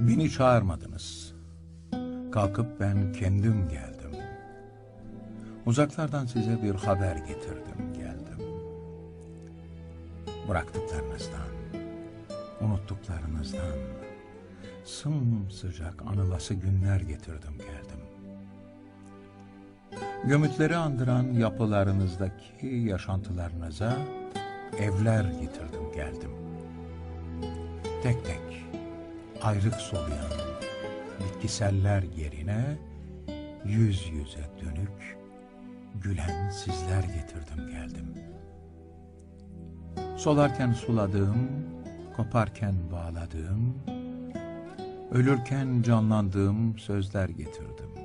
Beni çağırmadınız. Kalkıp ben kendim geldim. Uzaklardan size bir haber getirdim, geldim. Bıraktıklarınızdan, unuttuklarınızdan, sımsıcak anılası günler getirdim, geldim. Gömütleri andıran yapılarınızdaki yaşantılarınıza evler getirdim, geldim. Tek tek ayrık soluyan bitkiseller yerine yüz yüze dönük gülen sizler getirdim geldim. Solarken suladığım, koparken bağladığım, ölürken canlandığım sözler getirdim.